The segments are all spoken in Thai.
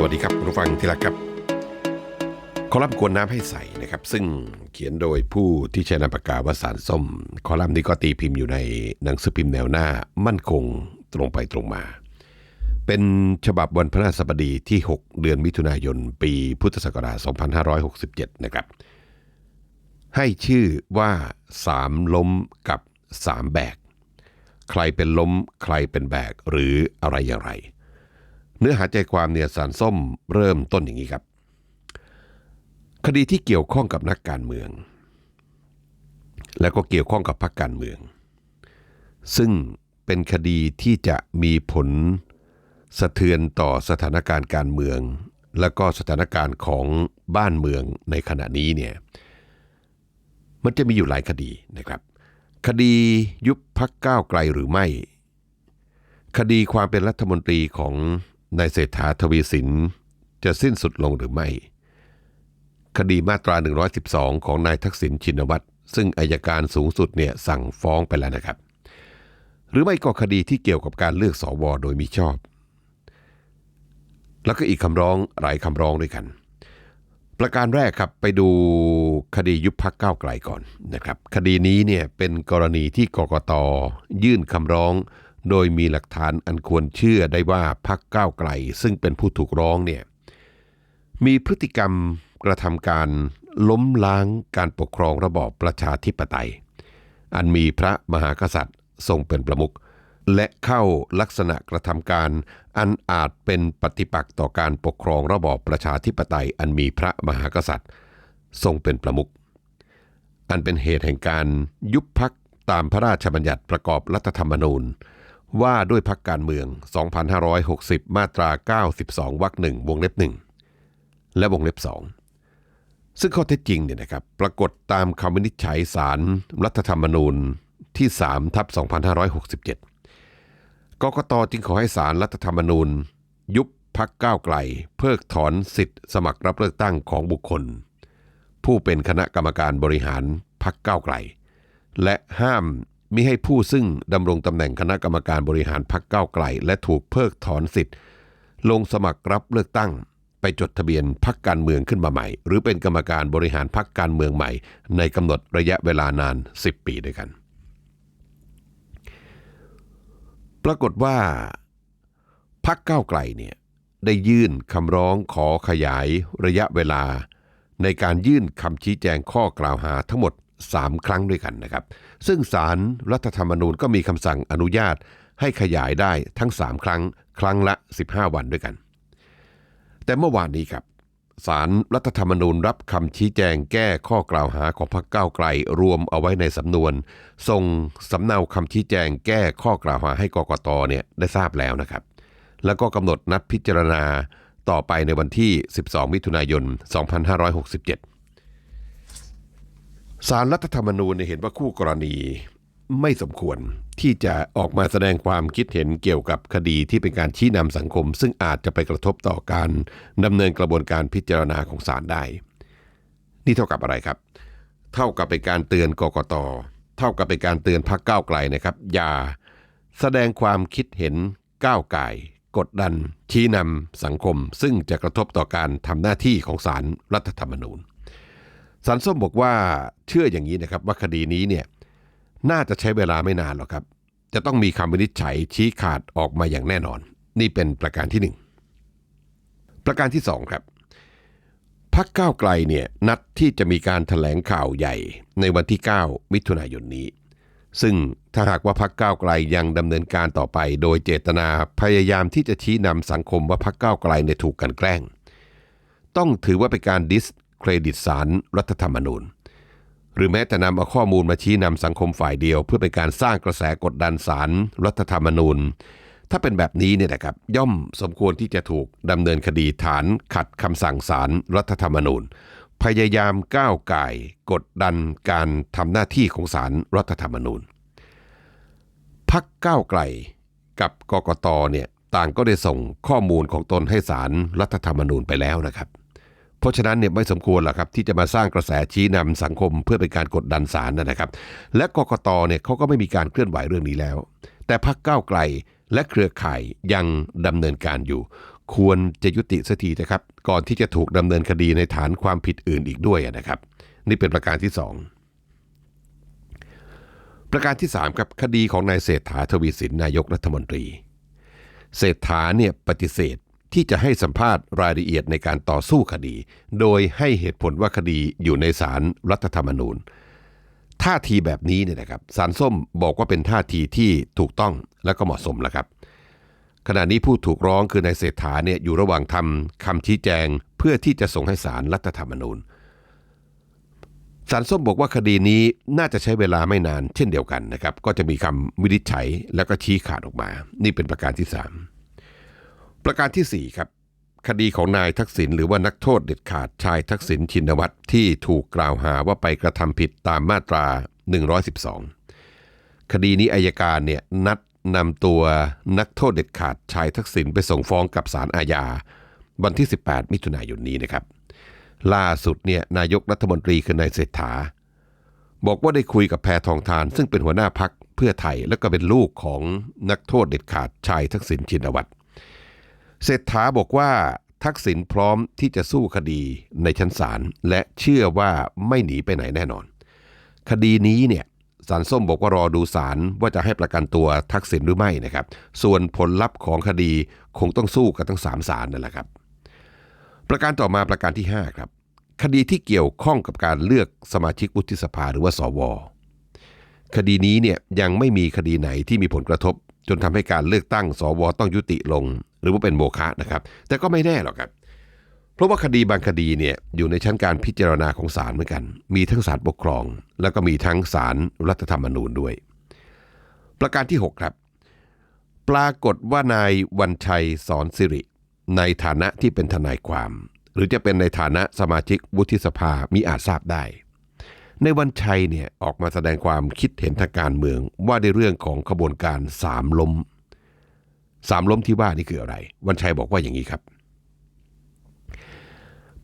สวัสดีครับคุณผู้ฟังที่รักครับคอลัมน์กวนน้ำให้ใสนะครับ ซึ่งเขียนโดยผู้ที่ใช้นามปากกาว่าสารส้ม คอลัมน์นี้ก็ตีพิมพ์อยู่ในหนังสือพิมพ์แนวหน้า มั่นคงตรงไปตรงมา เป็นฉบับวันพฤหัสบดีที่ 6 เดือนมิถุนายน ปีพุทธศักราช 2567 นะครับ ให้ชื่อว่าสามล้มกับสามแบก ใครเป็นล้มใครเป็นแบกหรืออะไรอย่างไร เนื้อหาใจความเนี่ยสารส้มเริ่มต้นอย่างนี้ครับ คดีที่เกี่ยวข้องกับนักการเมือง และก็เกี่ยวข้องกับพรรคการเมือง ซึ่งเป็นคดีที่จะมีผลสะเทือนต่อสถานการณ์การเมือง และก็สถานการณ์ของบ้านเมืองในขณะนี้เนี่ยมันจะมีอยู่หลายคดีนะครับ คดียุบพักก้าวไกลหรือไม่ คดีความเป็นรัฐมนตรีของ นายเศรษฐาทวีสินจะสิ้นสุดลงหรือไม่ คดีมาตรา 112 ของนายทักษิณชินวัตรซึ่งอายการสูงสุดเนี่ยสั่งฟ้องไปแล้วนะครับ หรือไม่ก็คดีที่เกี่ยวกับการเลือกสอวอโดยมิชอบ แล้วก็อีกคำร้องหลายคำร้องด้วยกัน ประการแรกครับไปดูคดียุบพักก้าวไกลก่อนนะครับ คดีนี้เนี่ยเป็นกรณีที่กกตยื่นคำร้อง โดยมีหลักฐานอันควรเชื่อได้ว่าพักก้าวไกล ซึ่งเป็นผู้ถูกร้องเนี่ยมีพฤติกรรมกระทำการล้มล้างการปกครองระบอบประชาธิปไตย อันมีพระมหากษัตริย์ทรงเป็นประมุขและเข้าลักษณะกระทำการอันอาจเป็นปฏิปักษ์ต่อการปกครองระบอบประชาธิปไตย อันมีพระมหากษัตริย์ ทรงเป็นประมุขอันเป็นเหตุแห่งการยุบพักตามพระราชบัญญัติประกอบรัฐธรรมนูญ ว่าด้วยพักการเมือง 2560 มาตรา 92 วรรคหนึ่งวงเล็บหนึ่งและวงเล็บสองซึ่งข้อเท็จจริงเนี่ยนะครับปรากฏตามคำวินิจฉัยศารรัฐธรรมนูญที่3ทับ2567 กกตจึงขอให้ศารรัฐธรรมนูญ ยุบพักก้าวไกล เพิกถอนสิทธิ์สมัครรับเลือกตั้งของบุคคล ผู้เป็นคณะกรรมการบริหารพักก้าวไกล และห้าม มิให้ผู้ซึ่งดำรงตำแหน่งคณะกรรมการบริหารพักก้าวไกล และถูกเพิกถอนสิทธิ์ ลงสมัครรับเลือกตั้ง ไปจดทะเบียนพักการเมืองขึ้นมาใหม่ หรือเป็นกรรมการบริหารพักการเมืองใหม่ ในกำหนดระยะเวลานาน 10 ปีด้วยกัน ปรากฏว่าพักก้าวไกลเนี่ยได้ยื่นคำร้องขอขยายระยะเวลา ในการยื่นคำชี้แจงข้อกล่าวหาทั้งหมด 3 ครั้งด้วยกันนะครับ ซึ่งศารรัฐธรรมนูญก็มีคำสั่งอนุญาตให้ขยายได้ทั้ง 3 ครั้ง ครั้งละ 15 วันด้วยกัน แต่เมื่อวานนี้ครับศารรัฐธรรมนูญรับคำชี้แจงแก้ข้อกล่าวหาของพรรคก้าวไกลรวมเอาไว้ในสำนวน ส่งสำเนาคำชี้แจงแก้ข้อกล่าวหาให้กกตเนี่ยได้ทราบแล้วนะครับ แล้วก็กำหนดนัดพิจารณาต่อไปในวันที่ 12 มิถุนายน 2567 สารรัฐธรรมนูญเห็นว่าคู่กรณีไม่สมควรที่จะออกมาแสดงความคิดเห็นเกี่ยวกับคดีที่เป็นการชี้นำสังคม ซึ่งอาจจะไปกระทบต่อการดำเนินกระบวนการพิจารณาของศาลได้ นี่เท่ากับอะไรครับ เท่ากับเป็นการเตือนกกต เท่ากับเป็นการเตือนพรรคก้าวไกลนะครับ อย่าแสดงความคิดเห็นก้าวไก่กดดันชี้นำสังคม ซึ่งจะกระทบต่อการทำหน้าที่ของศาลรัฐธรรมนูญ สารส้มบอกว่าเชื่ออย่างนี้นะครับว่าคดีนี้เนี่ยน่าจะใช้เวลาไม่นานหรอกครับ จะต้องมีคำวินิจฉัยชี้ขาดออกมาอย่างแน่นอน นี่เป็นประการที่หนึ่งประการที่สองครับพักก้าวไกลเนี่ยนัดที่จะมีการถแถลงข่าวใหญ่ในวันที่ 9 มิถุนายนนี้ ซึ่งถ้าหากว่าพักก้าวไกลยังดำเนินการต่อไป โดยเจตนาพยายามที่จะชี้นำสังคมว่าพักก้าวไกลเนี่ยถูกกันแกล้ง ต้องถือว่าเป็นการดิส เครดิตสารรัฐธรรมนูญ หรือแม้แต่นำเอาข้อมูลมาชี้นำสังคมฝ่ายเดียว เพื่อเป็นการสร้างกระแสกดดันสารรัฐธรรมนูญ ถ้าเป็นแบบนี้เนี่ยนะครับย่อมสมควรที่จะถูกดำเนินคดีฐานขัดคำสั่งสารรัฐธรรมนูญ พยายามก้าวไก่กดดันการทำหน้าที่ของสารรัฐธรรมนูญพักก้าวไกลกับกกตเนี่ยต่างก็ได้ส่งข้อมูลของตนให้สารรัฐธรรมนูญไปแล้วนะครับ เพราะฉะนั้นเนี่ยไม่สมควรหรอกครับที่จะมาสร้างกระแสชี้นำสังคมเพื่อเป็นการกดดันศาลนะครับ และกกตเนี่ยเขาก็ไม่มีการเคลื่อนไหวเรื่องนี้แล้ว แต่พักก้าวไกลและเครือข่ายยังดำเนินการอยู่ ควรจะยุติสักทีนะครับ ก่อนที่จะถูกดำเนินคดีในฐานความผิดอื่นอีกด้วยนะครับ นี่เป็นประการที่สองประการที่3ครับคดีของนายเศรษฐาทวีสินนายกรัฐมนตรี เศรษฐาเนี่ยปฏิเสธ ที่จะให้สัมภาษณ์รายละเอียดในการต่อสู้คดี โดยให้เหตุผลว่าคดีอยู่ในศาลรรัฐธรรมนูญ ท่าทีแบบนี้เนี่ยนะครับสารส้มบอกว่าเป็นท่าทีที่ถูกต้องและก็เหมาะสมแล้วครับ ขณะนี้ผู้ถูกร้องคือนายเศรษฐาเนี่ยอยู่ระหว่างทำคำชี้แจงเพื่อที่จะส่งให้ศาลรรัฐธรรมนูญสารส้มบอกว่าคดีนี้น่าจะใช้เวลาไม่นานเช่นเดียวกันนะครับ ก็จะมีคำวินิจฉัยแล้วก็ชี้ขาดออกมา นี่เป็นประการที่ 3 ประการทีสี่ 4 ครับ คดีของนายทักษิณหรือว่านักโทษเด็ดขาดชายทักษิณชินวัตรที่ถูกกล่าวหาว่าไปกระทำผิดตามมาตรา 112 คดีนี้อายการเนี่ยนัดนำตัวนักโทษเด็ดขาดชายทักษิณไปส่งฟ้องกับศาลอาญา วันที่ 18 มิถุนายนนี้นะครับ ล่าสุดเนี่ยนายกรัฐมนตรีคือนายเศรษฐา บอกว่าได้คุยกับแพทองทาน ซึ่งเป็นหัวหน้าพักเพื่อไทยและก็เป็นลูกของนักโทษเด็ดขาดชายทักษิณชินวัตร เศรษฐาบอกว่าทักษิณพร้อมที่จะสู้คดีในชั้นศาลและเชื่อว่าไม่หนีไปไหนแน่นอน คดีนี้เนี่ยสารส้มบอกว่ารอดูศาลว่าจะให้ประกันตัวทักษิณหรือไม่นะครับ ส่วนผลลัพธ์ของคดีคงต้องสู้กันทั้งสามศาลนั่นแหละครับ ประการต่อมาประการที่ 5 ครับ คดีที่เกี่ยวข้องกับการเลือกสมาชิกวุฒิสภาหรือว่าสว คดีนี้เนี่ยยังไม่มีคดีไหนที่มีผลกระทบ จนทำให้การเลือกตั้งสวต้องยุติลง หรือว่าเป็นโมฆะนะครับ แต่ก็ไม่แน่หรอกครับ เพราะว่าคดีบางคดีเนี่ยอยู่ในชั้นการพิจารณาของศาลเหมือนกัน มีทั้งศาลปกครอง แล้วก็มีทั้งศาลรัฐธรรมนูญด้วย ประการที่ 6 ครับ ปรากฏว่านายวันชัยสอนสิริ ในฐานะที่เป็นทนายความ หรือจะเป็นในฐานะสมาชิกวุฒิสภามีอาจทราบได้ในวันชัยเนี่ยออกมาแสดงความคิดเห็นทางการเมืองว่าในเรื่องของขบวนการสามล้ม สามล้มที่ว่านี่คืออะไร วันชัยบอกว่าอย่างนี้ครับ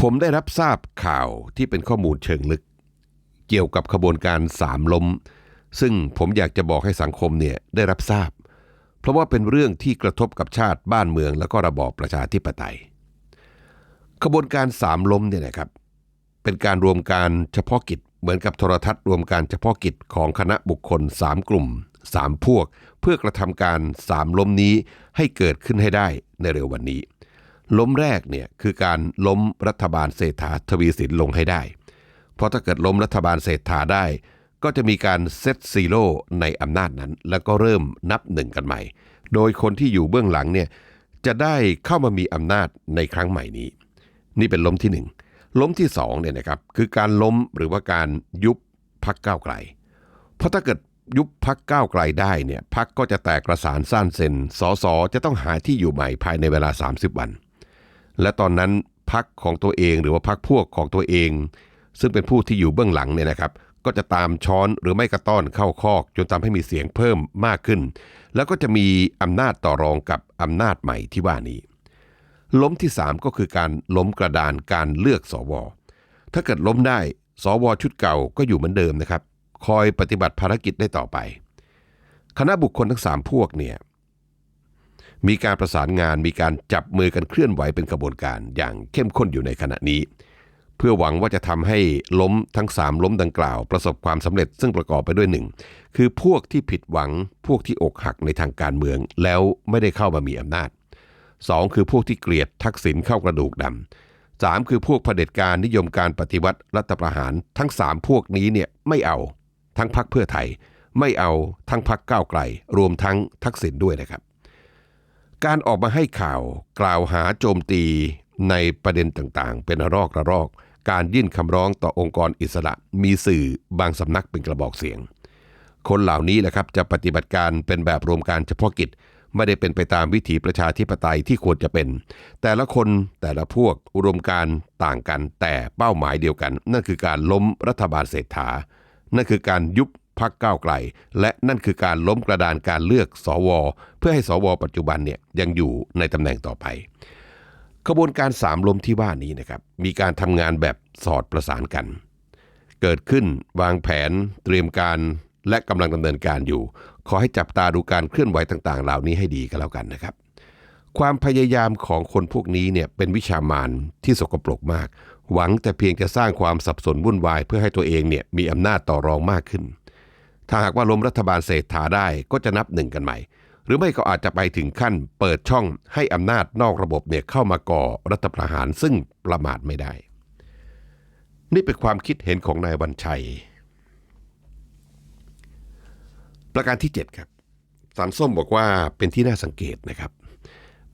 ผมได้รับทราบข่าวที่เป็นข้อมูลเชิงลึก เกี่ยวกับขบวนการสามล้ม ซึ่งผมอยากจะบอกให้สังคมเนี่ยได้รับทราบ เพราะว่าเป็นเรื่องที่กระทบกับชาติบ้านเมือง แล้วก็ระบอบประชาธิปไตย ขบวนการสามล้มเนี่ยนะครับ เป็นการรวมการเฉพาะกิจเหมือนกับโทรทัศน์รวมการเฉพาะกิจของคณะบุคคล 3 กลุ่ม 3พวก เพื่อกระทำการสามล้มนี้ให้เกิดขึ้นให้ได้ในเร็ววันนี้ ล้มแรกเนี่ยคือการล้มรัฐบาลเศรษฐาทวีสินลงให้ได้ เพราะถ้าเกิดล้มรัฐบาลเศรษฐาได้ ก็จะมีการเซตซีโร่ในอำนาจนั้น แล้วก็เริ่มนับหนึ่งกันใหม่ โดยคนที่อยู่เบื้องหลังเนี่ยจะได้เข้ามามีอำนาจในครั้งใหม่นี้ นี่เป็นล้มที่หนึ่งล้มที่สองเนี่ยนะครับคือการล้มหรือว่าการยุบพักก้าวไกล เพราะถ้าเกิด ยุบพักก้าวไกลได้เนี่ยพักก็จะแตกกระสานสั้นเซนสอสอจะต้องหาที่อยู่ใหม่ภายในเวลา 30 วัน และตอนนั้นพักของตัวเองหรือว่าพักพวกของตัวเอง ซึ่งเป็นผู้ที่อยู่เบื้องหลังเนี่ยนะครับก็จะตามช้อนหรือไม่กระต้อนเข้าคอกจนทำให้มีเสียงเพิ่มมากขึ้น แล้วก็จะมีอำนาจต่อรองกับอำนาจใหม่ที่ว่านี้ ล้มที่ 3 ก็คือการล้มกระดานการเลือกสวถ้าเกิดล้มได้สวชุดเก่าก็อยู่เหมือนเดิมนะครับ คอยปฏิบัติภารกิจได้ต่อไป คณะบุคคลทั้ง3พวกเนี่ยมีการประสานงานมีการจับมือกันเคลื่อนไหวเป็นกระบวนการอย่างเข้มข้นอยู่ในขณะนี้ เพื่อหวังว่าจะทำให้ล้มทั้ง 3 ล้มดังกล่าว ประสบความสำเร็จซึ่งประกอบไปด้วยหนึ่งคือพวกที่ผิดหวังพวกที่อกหักในทางการเมืองแล้วไม่ได้เข้ามามีอำนาจสองคือพวกที่เกลียดทักษิณเข้ากระดูกดำสามคือพวกเผด็จการนิยมการปฏิวัติรัฐประหารทั้งสามพวกนี้เนี่ยไม่เอา ทั้งพักเพื่อไทย ไม่เอาทั้งพักก้าวไกล รวมทั้งทักษิณด้วยนะครับ การออกมาให้ข่าวกล่าวหาโจมตีในประเด็นต่างๆ เป็นรอกระลอก การยื่นคำร้องต่อองค์กรอิสระ มีสื่อบางสำนักเป็นกระบอกเสียง คนเหล่านี้แหละครับจะปฏิบัติการเป็นแบบรวมการเฉพาะกิจไม่ได้เป็นไปตามวิถีประชาธิปไตยที่ควรจะเป็น แต่ละคนแต่ละพวกอุดมการต่างกันแต่เป้าหมายเดียวกัน นั่นคือการล้มรัฐบาลเศรษฐา นั่นคือการยุบพักก้าวไกล และนั่นคือการล้มกระดานการเลือกสวเพื่อให้สวปัจจุบันเนี่ยยังอยู่ในตำแหน่งต่อไปขบวนการสามล้มที่ว่านี้นะครับมีการทำงานแบบสอดประสานกัน เกิดขึ้นวางแผน เตรียมการและกำลังดำเนินการอยู่ ขอให้จับตาดูการเคลื่อนไหวต่างๆ เหล่านี้ให้ดีก็แล้วกันนะครับ ความพยายามของคนพวกนี้เนี่ยเป็นวิชามานที่สกปรกมาก หวังแต่เพียงจะสร้างความสับสนวุ่นวายเพื่อให้ตัวเองเนี่ยมีอำนาจต่อรองมากขึ้น ถ้าหากว่าล้มรัฐบาลเศรษฐาได้ก็จะนับหนึ่งกันใหม่ หรือไม่ก็อาจจะไปถึงขั้นเปิดช่องให้อำนาจนอกระบบเนี่ยเข้ามาก่อรัฐประหารซึ่งประมาทไม่ได้ นี่เป็นความคิดเห็นของนายวันชัย ประการที่ 7 ครับสารส้มบอกว่าเป็นที่น่าสังเกตนะครับ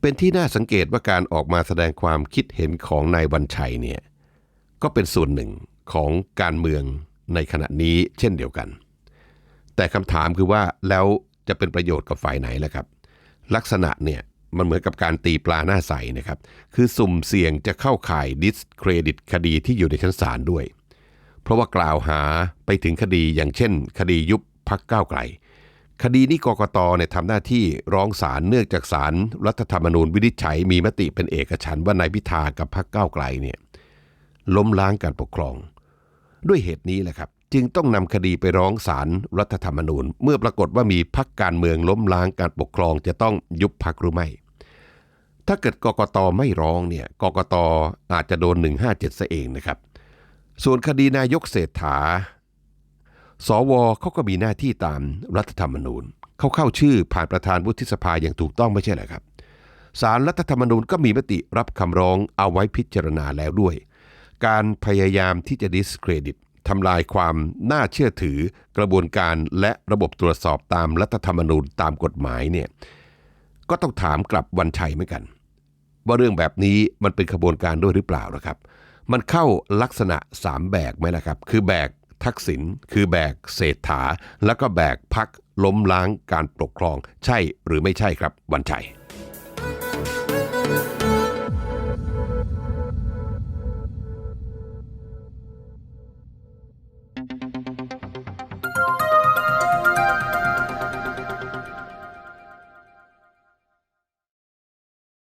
เป็นที่น่าสังเกตว่าการออกมาแสดงความคิดเห็นของนายวันชัยเนี่ย ก็เป็นส่วนหนึ่งของการเมืองในขณะนี้เช่นเดียวกัน แต่คำถามคือว่าแล้วจะเป็นประโยชน์กับฝ่ายไหนล่ะครับ ลักษณะเนี่ยมันเหมือนกับการตีปลาหน้าใสนะครับ คือสุ่มเสี่ยงจะเข้าข่ายดิสเครดิตคดีที่อยู่ในชั้นศาลด้วย เพราะว่ากล่าวหาไปถึงคดีอย่างเช่น คดียุบพักก้าวไกล คดีนี้กกตเนี่ยทำหน้าที่ร้องศาลเนื่องจากศาลรรัฐธรรมนูญวินิจฉัยมีมติเป็นเอกฉันว่านายพิธากับพักก้าวไกลเนี่ย ล้มล้างการปกครอง ด้วยเหตุนี้แหละครับจึงต้องนำคดีไปร้องศาลรรัฐธรรมนูญ เมื่อปรากฏว่ามีพักการเมืองล้มล้างการปกครองจะต้องยุบพักหรือไม่ ถ้าเกิดกกตไม่ร้องเนี่ยกกตอาจจะโดน 157ซะเองนะครับ ส่วนคดีนายกเศรษฐา สวเขาก็มีหน้าที่ตามรัฐธรรมนูญ เขาเข้าชื่อผ่านประธานวุฒิสภาอย่างถูกต้องไม่ใช่เหรอครับสารรัฐธรรมนูญก็มีมติรับคำร้องเอาไว้พิจารณาแล้วด้วย การพยายามที่จะดิสเครดิตทำลายความน่าเชื่อถือกระบวนการและระบบตรวจสอบตามรัฐธรรมนูญตามกฎหมายเนี่ยก็ต้องถามกลับวันชัยเหมือนกัน ว่าเรื่องแบบนี้มันเป็นขบวนการด้วยหรือเปล่านะครับ มันเข้าลักษณะสามแบกไหมล่ะครับ คือแบกทักษิณคือแบกเศรษฐา แล้วก็แบกพักล้มล้างการปกครอง ใช่หรือไม่ใช่ครับวันชัย